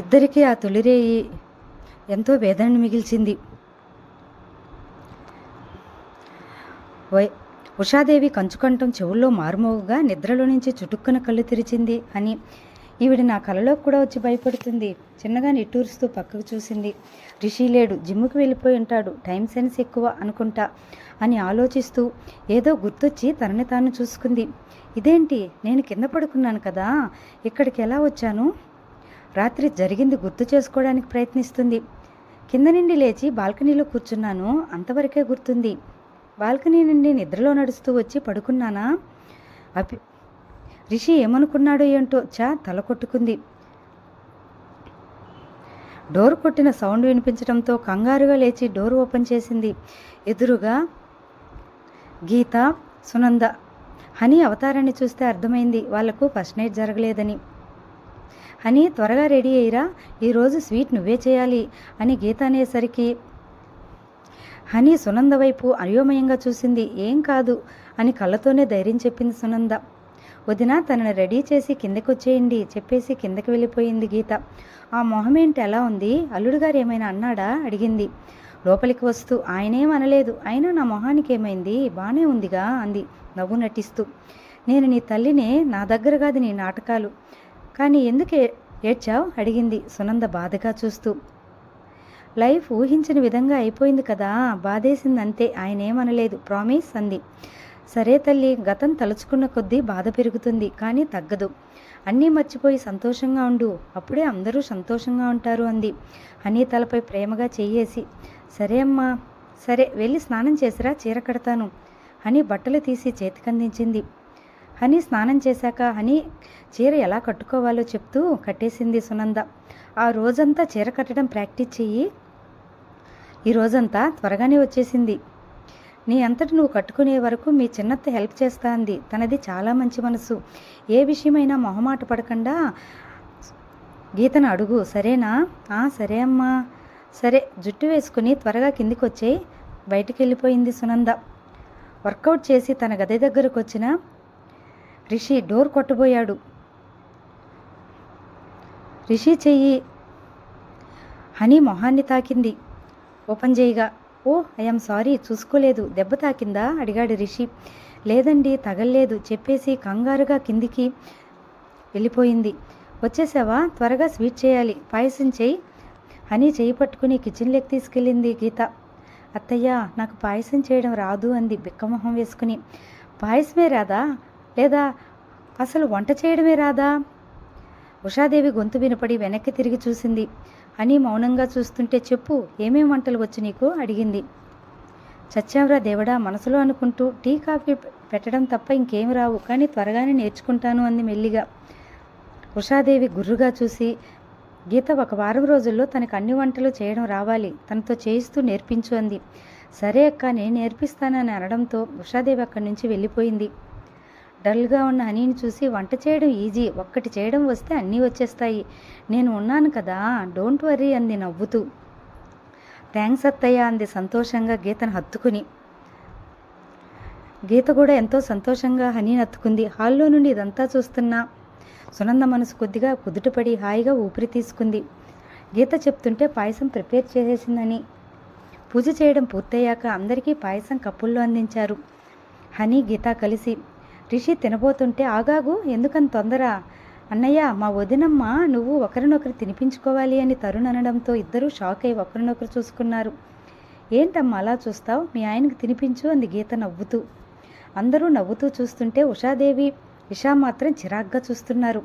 ఇద్దరికీ ఆ తొలిరేయి ఎంతో వేదనను మిగిల్చింది. వై ఉషాదేవి కంచుకంఠం చెవుల్లో మారుమోగుగా నిద్రలో నుంచి చుటుక్కున కళ్ళు తెరిచింది అని. ఈవిడ నా కలలో కూడా వచ్చి భయపడుతుంది. చిన్నగా నిట్టూరుస్తూ పక్కకు చూసింది. రిషి లేడు జిమ్ముకి వెళ్ళిపోయి ఉంటాడు టైం సెన్స్ ఎక్కువ అనుకుంటా అని ఆలోచిస్తూ ఏదో గుర్తొచ్చి తనని తాను చూసుకుంది. ఇదేంటి నేను కింద పడుకున్నాను కదా ఇక్కడికి ఎలా వచ్చాను? రాత్రి జరిగింది గుర్తు చేసుకోవడానికి ప్రయత్నిస్తుంది. కింద నుండి లేచి బాల్కనీలో కూర్చున్నాను. అంతవరకే గుర్తుంది. బాల్కనీ నుండి నిద్రలో నడుస్తూ వచ్చి పడుకున్నానా? అపి రిషి ఏమనుకున్నాడో ఏంటో చా తల కొట్టుకుంది. డోర్ కొట్టిన సౌండ్ వినిపించడంతో కంగారుగా లేచి డోర్ ఓపెన్ చేసింది. ఎదురుగా గీత సునంద హనీ అవతారాన్ని చూస్తే అర్థమైంది. వాళ్ళకు ఫస్ట్ నైట్ జరగలేదని. హనీ త్వరగా రెడీ అయ్యిరా. ఈరోజు స్వీట్ నువ్వే చేయాలి అని గీత అనేసరికి హనీ సునంద వైపు అయోమయంగా చూసింది. ఏం కాదు అని కళ్ళతోనే ధైర్యం చెప్పింది సునంద. వదిన తనని రెడీ చేసి కిందకి వచ్చేయండి చెప్పేసి కిందకి వెళ్ళిపోయింది గీత. ఆ మొహం ఏంటి ఎలా ఉంది? అల్లుడు గారు ఏమైనా అన్నాడా? అడిగింది. లోపలికి వస్తూ ఆయనేం అనలేదు. అయినా నా మొహానికి ఏమైంది? బాగానే ఉందిగా అంది నవ్వు నటిస్తూ. నేను నీ తల్లినే నా దగ్గర కాదు నీ నాటకాలు. కానీ ఎందుకు ఏడ్చావు? అడిగింది సునంద బాధగా చూస్తూ. లైఫ్ ఊహించిన విధంగా అయిపోయింది కదా బాధేసింది అంతే ఆయన ఏమనలేదు ప్రామిస్ అంది. సరే తల్లి గతం తలుచుకున్న కొద్దీ బాధ పెరుగుతుంది కానీ తగ్గదు. అన్నీ మర్చిపోయి సంతోషంగా ఉండు అప్పుడే అందరూ సంతోషంగా ఉంటారు అంది. హనీ తలపై ప్రేమగా చెయ్యేసి సరే అమ్మా సరే వెళ్ళి స్నానం చేసిరా చీర కడతాను. హనీ బట్టలు తీసి చేతికందించింది. హనీ స్నానం చేశాక హనీ చీర ఎలా కట్టుకోవాలో చెప్తూ కట్టేసింది సునంద. ఆ రోజంతా చీర కట్టడం ప్రాక్టీస్ చెయ్యి. ఈ రోజంతా త్వరగానే వచ్చేసింది. నీ అంతటి నువ్వు కట్టుకునే వరకు మీ చిన్నత్త హెల్ప్ చేస్తా అంది. తనది చాలా మంచి మనసు. ఏ విషయమైనా మొహమాట పడకుండా. గీతను అడుగు. సరేనా? ఆ సరే అమ్మా. సరే జుట్టు వేసుకుని త్వరగా కిందికి వచ్చేయి బయటికి వెళ్ళిపోయింది సునంద. వర్కౌట్ చేసి తన గది దగ్గరకు వచ్చిన రిషి డోర్ కొట్టబోయాడు. రిషి చెయ్యి. హనీ మొహాన్ని తాకింది. ఓపెన్ చేయగా ఓ ఐఎమ్ సారీ చూసుకోలేదు దెబ్బ తాకిందా? అడిగాడు రిషి. లేదండి తగల్లేదు చెప్పేసి కంగారుగా కిందికి వెళ్ళిపోయింది. వచ్చేసావా? త్వరగా స్వీట్ చేయాలి పాయసం చేయి హనీ చేయి పట్టుకుని కిచెన్లోకి తీసుకెళ్ళింది గీత. అత్తయ్య నాకు పాయసం చేయడం రాదు అంది బిక్కమొహం వేసుకుని. పాయసమే రాదా? లేదా అసలు వంట చేయడమే రాదా? ఉషాదేవి గొంతు వినపడి వెనక్కి తిరిగి చూసింది. అని మౌనంగా చూస్తుంటే చెప్పు ఏమేం వంటలు వచ్చి నీకు? అడిగింది. చచ్చావరా దేవుడా మనసులో అనుకుంటూ టీ కాఫీ పెట్టడం తప్ప ఇంకేం రావు కానీ త్వరగానే నేర్చుకుంటాను అంది మెల్లిగా. ఉషాదేవి గుర్రుగా చూసి గీత ఒక వారం రోజుల్లో తనకు అన్ని వంటలు చేయడం రావాలి తనతో చేయిస్తూ నేర్పించు అంది. సరే అక్క నేను నేర్పిస్తానని అనడంతో ఉషాదేవి అక్కడి నుంచి వెళ్ళిపోయింది. డల్గా ఉన్న హనీని చూసి వంట చేయడం ఈజీ. ఒక్కటి చేయడం వస్తే అన్నీ వచ్చేస్తాయి. నేను ఉన్నాను కదా డోంట్ వర్రీ అంది నవ్వుతూ. థ్యాంక్స్ అత్తయ్య అంది సంతోషంగా గీతను హత్తుకుని. గీత కూడా ఎంతో సంతోషంగా హనీని హత్తుకుంది. హాల్లో నుండి ఇదంతా చూస్తున్నా సునంద మనసు కొద్దిగా కుదుటపడి హాయిగా ఊపిరి తీసుకుంది. గీత చెప్తుంటే పాయసం ప్రిపేర్ చేసేసిందని. పూజ చేయడం పూర్తయ్యాక అందరికీ పాయసం కప్పుల్లో అందించారు. హనీ గీత కలిసి రిషి తినబోతుంటే ఆగాగు ఎందుకని తొందర? అన్నయ్య మా వదినమ్మ నువ్వు ఒకరినొకరు తినిపించుకోవాలి అని తరుణ్ అనడంతో ఇద్దరూ షాక్ అయి ఒకరినొకరు చూసుకున్నారు. ఏంటమ్మా అలా చూస్తావు? మీ ఆయనకు తినిపించు అంది గీత నవ్వుతూ. అందరూ నవ్వుతూ చూస్తుంటే ఉషాదేవి ఇషా మాత్రం చిరాగ్గా చూస్తున్నారు.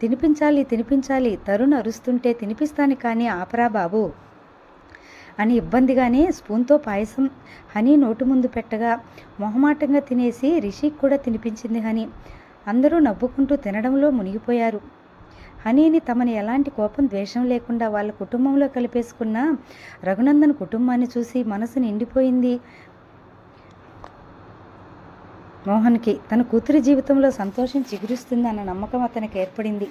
తినిపించాలి తినిపించాలి తరుణ్ అరుస్తుంటే తినిపిస్తాను కానీ ఆపరా బాబు? అని ఇబ్బందిగానే స్పూన్తో పాయసం హనీ నోటు ముందు పెట్టగా మొహమాటంగా తినేసి రిషికి కూడా తినిపించింది హనీ. అందరూ నవ్వుకుంటూ తినడంలో మునిగిపోయారు. హనీని తమని ఎలాంటి కోపం ద్వేషం లేకుండా వాళ్ళ కుటుంబంలో కలిపేసుకున్న రఘునందన్ కుటుంబాన్ని చూసి మనసు నిండిపోయింది మోహన్కి. తన కూతురి జీవితంలో సంతోషం చిగురిస్తుంది అన్న నమ్మకం అతనికి ఏర్పడింది.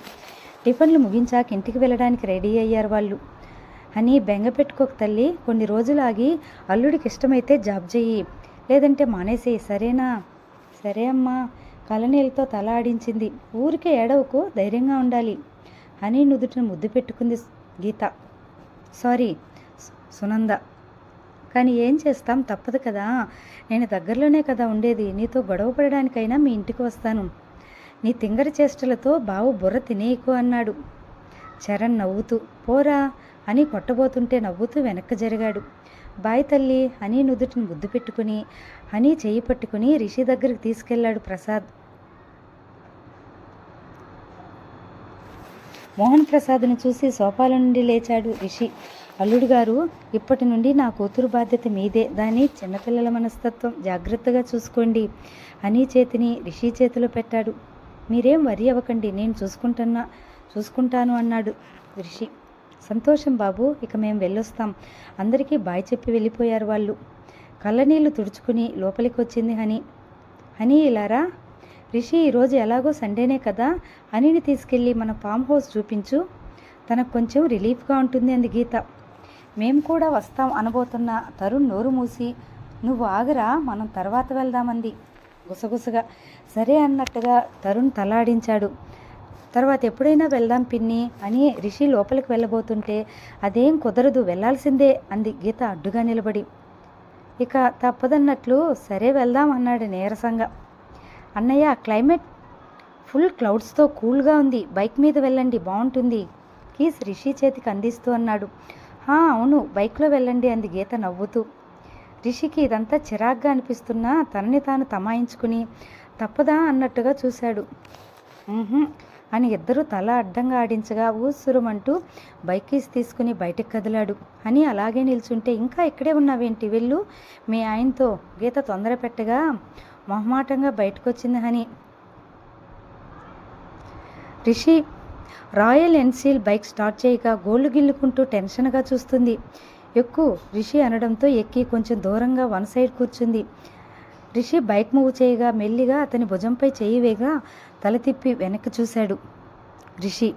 టిఫిన్లు ముగించాక ఇంటికి వెళ్ళడానికి రెడీ అయ్యారు వాళ్ళు. అని బెంగ పెట్టుకోక తల్లి. కొన్ని రోజులు ఆగి అల్లుడికి ఇష్టమైతే జాబ్ చెయ్యి. లేదంటే మానేసేయి. సరేనా? సరే అమ్మా. కలనీళ్ళతో తల ఆడించింది. ఊరికే ఏడవకు ధైర్యంగా ఉండాలి అని నుదుటిని ముద్దు పెట్టుకుంది గీత. సారీ సు- సునంద. కానీ ఏం చేస్తాం? తప్పదు కదా. నేను దగ్గరలోనే కదా ఉండేది. నీతో గొడవ పడడానికైనా మీ ఇంటికి వస్తాను. నీ తింగర చేష్టలతో బావు బుర్ర తినేయకు అన్నాడు. చరణ్ నవ్వుతూ పోరా అని కొట్టబోతుంటే నవ్వుతూ వెనక్కి జరిగాడు. బాయ్ తల్లి హనీ నుదుటిని ముద్దు పెట్టుకుని హనీ చేయి పట్టుకుని రిషి దగ్గరికి తీసుకెళ్ళాడు ప్రసాద్. మోహన్ ప్రసాద్ని చూసి సోఫాల నుండి లేచాడు రిషి. అల్లుడు గారు ఇప్పటి నుండి నా కూతురు బాధ్యత మీదే. దాని చిన్నపిల్లల మనస్తత్వం. జాగ్రత్తగా చూసుకోండి. హనీ చేతిని రిషి చేతిలో పెట్టాడు. మీరేం వరి అవ్వకండి. నేను చూసుకుంటున్నా చూసుకుంటాను అన్నాడు రిషి. సంతోషం బాబు ఇక మేము వెళ్ళొస్తాం. అందరికీ బాయ్ చెప్పి వెళ్ళిపోయారు వాళ్ళు. కళ్ళనీళ్ళు తుడుచుకుని లోపలికి వచ్చింది హని. హనీ ఇలారా? రిషి ఈరోజు ఎలాగో సండేనే కదా హనీని తీసుకెళ్ళి మన ఫామ్ హౌస్ చూపించు. తనకు కొంచెం రిలీఫ్గా ఉంటుంది అంది గీత. మేము కూడా వస్తాం అనబోతున్న తరుణ్ నోరు మూసి నువ్వు ఆగరా మనం తర్వాత వెళ్దామంది గుసగుసగా సరే అన్నట్టుగా తరుణ్ తలాడించాడు. తర్వాత ఎప్పుడైనా వెళ్దాం పిన్ని అని రిషి లోపలికి వెళ్ళబోతుంటే అదేం కుదరదు వెళ్ళాల్సిందే అంది గీత అడ్డుగా నిలబడి. ఇక తప్పదన్నట్లు సరే వెళ్దాం అన్నాడు నీరసంగా. అన్నయ్య క్లైమేట్ ఫుల్ క్లౌడ్స్తో కూల్గా ఉంది బైక్ మీద వెళ్ళండి బాగుంటుంది కీస్ రిషి చేతికి అందిస్తూ అన్నాడు. "హా, అవును బైక్లో వెళ్ళండి అంది గీత నవ్వుతూ. రిషికి ఇదంతా చిరాగ్గా అనిపిస్తున్నా తనని తాను తమాయించుకుని తప్పదా అన్నట్టుగా చూశాడు. అని ఇద్దరూ తల అడ్డంగా ఆడించగా ఊసురుమంటూ బైక్ కీస్ తీసుకుని బయటకు కదిలాడు. అని అలాగే నిల్చుంటే ఇంకా ఇక్కడే ఉన్నావేంటి వెళ్ళు మీ ఆయనతో గీత తొందర పెట్టగా మొహమాటంగా బయటకు వచ్చింది Honey. Rishi Royal Enfield bike start చేయగా గోళ్ళు గిల్లుకుంటూ టెన్షన్గా చూస్తుంది. ఎక్కు రిషి అనడంతో ఎక్కి కొంచెం దూరంగా వన్ సైడ్ కూర్చుంది. రిషి బైక్ మూవ్ చేయగా మెల్లిగా అతని భుజంపై చేయి వేగా తల తిప్పి వెనక్కి చూశాడు రిషి.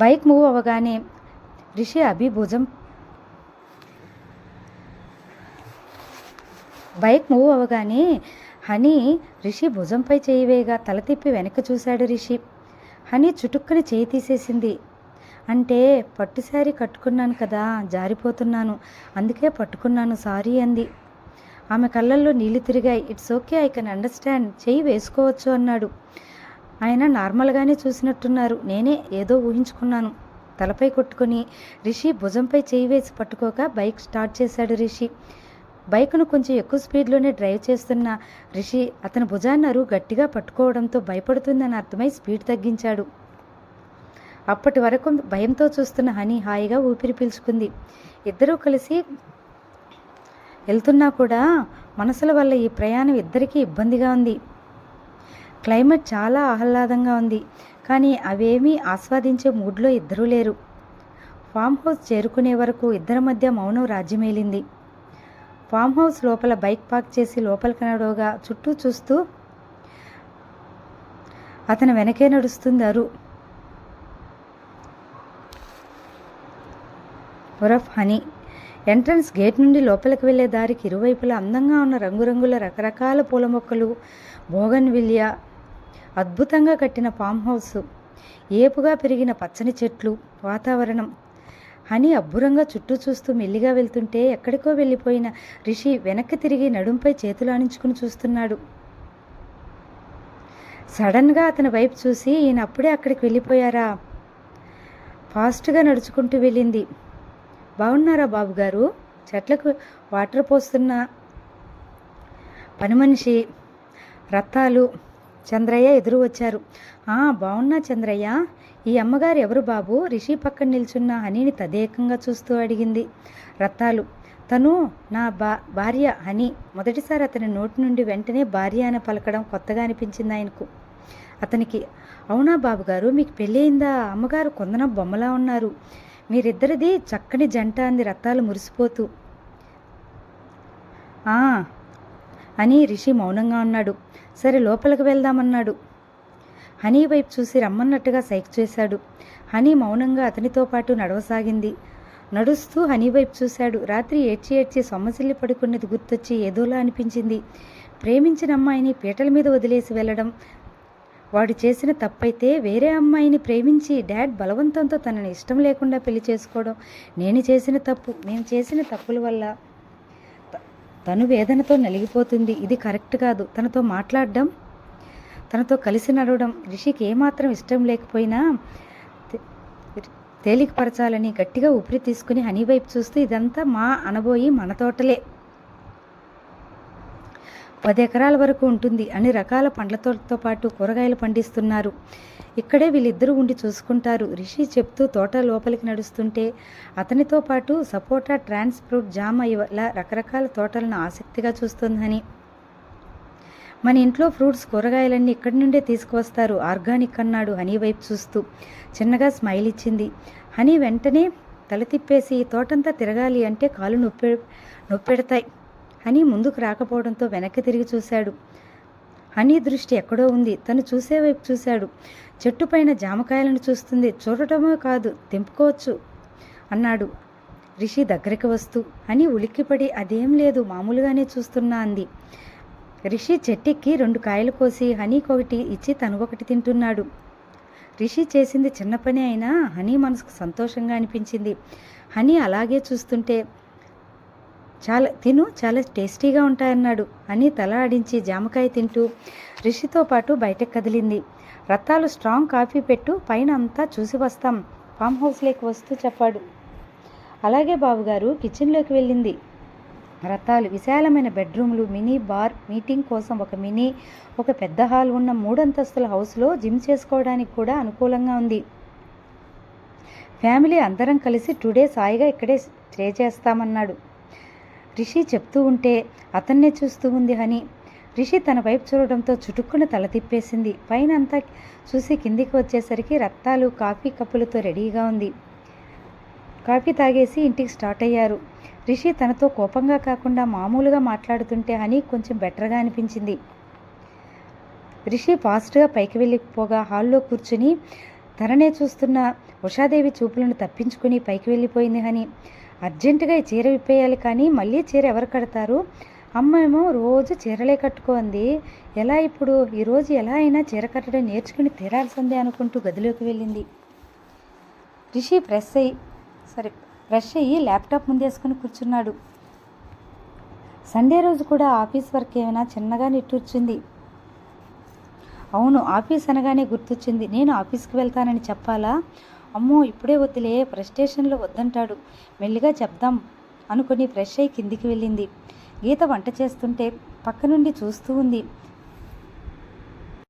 బైక్ మూవ్ అవ్వగానే రిషి అభి భుజం బైక్ మూవ్ అవ్వగానే హనీ రిషి భుజంపై చేయి వేయగా తల తిప్పి వెనక్కి చూశాడు రిషి. హనీ చుటుక్కుని చేయి తీసేసింది. అంటే పట్టు శారీ కట్టుకున్నాను కదా జారిపోతున్నాను. అందుకే పట్టుకున్నాను సారీ అంది. ఆమె కళ్ళల్లో నీళ్ళు తిరిగాయి. It's okay I can understand. చెయ్యి వేసుకోవచ్చు అన్నాడు. ఆయన నార్మల్గానే చూసినట్టున్నారు. నేనే ఏదో ఊహించుకున్నాను. తలపై కొట్టుకొని రిషి భుజంపై చేయి వేసి పట్టుకోక బైక్ స్టార్ట్ చేశాడు రిషి. బైక్ను కొంచెం ఎక్కువ స్పీడ్లోనే డ్రైవ్ చేస్తున్న. రిషి అతని భుజాన్ని అరువు గట్టిగా పట్టుకోవడంతో భయపడుతుందని అర్థమై స్పీడ్ తగ్గించాడు. అప్పటి వరకు భయంతో చూస్తున్న హనీ హాయిగా ఊపిరి పీల్చుకుంది. ఇద్దరూ కలిసి వెళ్తున్నా కూడా మనసుల వల్ల ఈ ప్రయాణం ఇద్దరికీ ఇబ్బందిగా ఉంది. క్లైమేట్ చాలా ఆహ్లాదంగా ఉంది. కానీ అవేమీ ఆస్వాదించే మూడ్లో ఇద్దరూ లేరు. ఫామ్ హౌస్ చేరుకునే వరకు ఇద్దరి మధ్య మౌనం రాజ్యమేలింది. ఫామ్ హౌస్ లోపల బైక్ పార్క్ చేసి లోపలికి నడవగా చుట్టూ చూస్తూ అతను వెనకే నడుస్తుంది అరు ఉరఫ్ హనీ. ఎంట్రన్స్ గేట్ నుండి లోపలికి వెళ్ళే దారికి ఇరువైపులా అందంగా ఉన్న రంగురంగుల రకరకాల పూల మొక్కలు బోగన్ విలియా అద్భుతంగా కట్టిన ఫామ్ హౌస్ ఏపుగా పెరిగిన పచ్చని చెట్లు వాతావరణం. హనీ అబ్బురంగా చుట్టూ చూస్తూ మెల్లిగా వెళ్తుంటే ఎక్కడికో వెళ్ళిపోయిన రిషి వెనక్కి తిరిగి నడుంపై చేతులు ఆనించుకుని చూస్తున్నాడు. సడన్గా అతని వైపు చూసి ఈయన అప్పుడే అక్కడికి వెళ్ళిపోయారా? ఫాస్ట్గా నడుచుకుంటూ వెళ్ళింది. బాగున్నారా బాబు గారు? చెట్లకు వాటర్ పోస్తున్న పని మనిషి రత్తాలు చంద్రయ్య ఎదురు వచ్చారు. "ఆ, బాగున్నా చంద్రయ్య. ఈ అమ్మగారు ఎవరు బాబు? రిషి పక్కన నిల్చున్న హనీని తదేకంగా చూస్తూ అడిగింది. రత్తాలు తను నా బా భార్య హనీ మొదటిసారి అతని నోటి నుండి వెంటనే భార్య అని పలకడం కొత్తగా అనిపించింది ఆయనకు. అతనికి అవునా బాబుగారు మీకు పెళ్ళయిందా అమ్మగారు కొందన బొమ్మలా ఉన్నారు. మీరిద్దరిది చక్కని జంట అంది రత్తాలు మురిసిపోతూ. "ఆ," అని రిషి మౌనంగా ఉన్నాడు. సరే లోపలికి వెళ్దామన్నాడు. హనీ వైపు చూసి రమ్మన్నట్టుగా సైక్ చేశాడు. హనీ మౌనంగా అతనితో పాటు నడవసాగింది. నడుస్తూ హనీ వైపు చూశాడు. రాత్రి ఏడ్చి ఏడ్చి సొమ్మసిల్లి పడుకున్నది గుర్తొచ్చి ఏదోలా అనిపించింది. ప్రేమించిన అమ్మాయిని పీటల మీద వదిలేసి వెళ్ళడం వాడు చేసిన తప్పైతే వేరే అమ్మాయిని ప్రేమించి డాడ్ బలవంతంతో తనని ఇష్టం లేకుండా పెళ్ళి చేసుకోవడం. నేను చేసిన తప్పు మేము చేసిన తప్పుల వల్ల తను వేదనతో నలిగిపోతుంది. ఇది కరెక్ట్ కాదు. తనతో మాట్లాడడం తనతో కలిసి నడవడం రిషికి ఏమాత్రం ఇష్టం లేకపోయినా తేలికపరచాలని గట్టిగా ఊపిరి తీసుకుని హనీ వైపు చూస్తూ ఇదంతా మా అనబోయి మన తోటలే. పది ఎకరాల వరకు ఉంటుంది అన్ని రకాల పండ్లతో పాటు కూరగాయలు పండిస్తున్నారు. ఇక్కడే వీళ్ళిద్దరూ ఉండి చూసుకుంటారు. రిషి చెప్తూ తోట లోపలికి నడుస్తుంటే అతనితో పాటు సపోటా ట్రాన్స్ ఫ్రూట్ జామ ఇలా రకరకాల తోటలను ఆసక్తిగా చూస్తుందని. మన ఇంట్లో ఫ్రూట్స్ కూరగాయలన్నీ ఇక్కడి నుండే తీసుకువస్తారు. ఆర్గానిక్ అన్నాడు హనీ వైపు చూస్తూ. చిన్నగా స్మైల్ ఇచ్చింది. హనీ వెంటనే తల తిప్పేసి "ఈ తోటంతా తిరగాలి అంటే కాలు నొప్పి నొప్పెడతాయి. హనీ ముందుకు రాకపోవడంతో వెనక్కి తిరిగి చూశాడు. హనీ దృష్టి ఎక్కడో ఉంది. తను చూసే వైపు చూశాడు. చెట్టు పైన జామకాయలను చూస్తుంది. చూడటమే కాదు తెంపుకోవచ్చు అన్నాడు. రిషి దగ్గరికి వస్తూ అని ఉలిక్కిపడి అదేం లేదు మామూలుగానే చూస్తున్నా అంది. రిషి చెట్టెక్కి రెండు కాయలు కోసి హనీకి ఒకటి ఇచ్చి తను ఒకటి తింటున్నాడు. రిషి చేసింది చిన్న పని అయినా హనీ మనసుకు సంతోషంగా అనిపించింది. హనీ అలాగే చూస్తుంటే చాలా తిను చాలా టేస్టీగా ఉంటాయన్నాడు అని తల ఆడించి జామకాయ తింటూ రిషితో పాటు బయటకు కదిలింది. రత్తాలు స్ట్రాంగ్ కాఫీ పెట్టు పైన అంతా చూసి వస్తాం ఫామ్ హౌస్లోకి వస్తూ చెప్పాడు. అలాగే బాబుగారు కిచెన్లోకి వెళ్ళింది. రథాలు విశాలమైన బెడ్రూమ్లు మినీ బార్ మీటింగ్ కోసం ఒక మినీ ఒక పెద్ద హాల్ ఉన్న మూడంతస్తుల హౌస్లో జిమ్ చేసుకోవడానికి కూడా అనుకూలంగా ఉంది. ఫ్యామిలీ అందరం కలిసి టుడే సాయిగా ఇక్కడే స్టే చేస్తామన్నాడు. రిషి చెప్తూ ఉంటే అతన్నే చూస్తూ ఉంది హని. రిషి తన వైపు చూడడంతో చుటుక్కున తల తిప్పేసింది. పైన అంతా చూసి కిందికి వచ్చేసరికి రక్తాలు కాఫీ కప్పులతో రెడీగా ఉంది. కాఫీ తాగేసి ఇంటికి స్టార్ట్ అయ్యారు. రిషి తనతో కోపంగా కాకుండా మామూలుగా మాట్లాడుతుంటే హనీ కొంచెం బెటర్గా అనిపించింది. రిషి ఫాస్ట్గా పైకి వెళ్ళిపోగా హాల్లో కూర్చుని తననే చూస్తున్న ఉషాదేవి చూపులను తప్పించుకుని పైకి వెళ్ళిపోయింది హని. అర్జెంటుగా ఈ చీర విప్పేయాలి కానీ మళ్ళీ చీర ఎవరు కడతారు? అమ్మ ఏమో రోజు చీరలే కట్టుకోంది. ఎలా ఇప్పుడు? ఈరోజు ఎలా అయినా చీర కట్టడం నేర్చుకుని తీరాల్సిందే అనుకుంటూ గదిలోకి వెళ్ళింది. రిషి ఫ్రెష్ అయ్యి సరే ఫ్రెష్ అయ్యి ల్యాప్టాప్ ముందేసుకుని కూర్చున్నాడు. సండే రోజు కూడా ఆఫీస్ వర్క్ ఏమైనా చిన్నగా నిట్టూర్చింది. అవును ఆఫీస్ అనగానే గుర్తొచ్చింది. నేను ఆఫీస్కి వెళ్తానని చెప్పాలా? అమ్మో ఇప్పుడే వద్దులే ఫ్రస్ట్రేషన్లో వద్దంటాడు. మెల్లిగా చెప్దాం అనుకుని ఫ్రెష్ అయ్యి కిందికి వెళ్ళింది. గీత వంట చేస్తుంటే పక్క నుండి చూస్తూ ఉంది.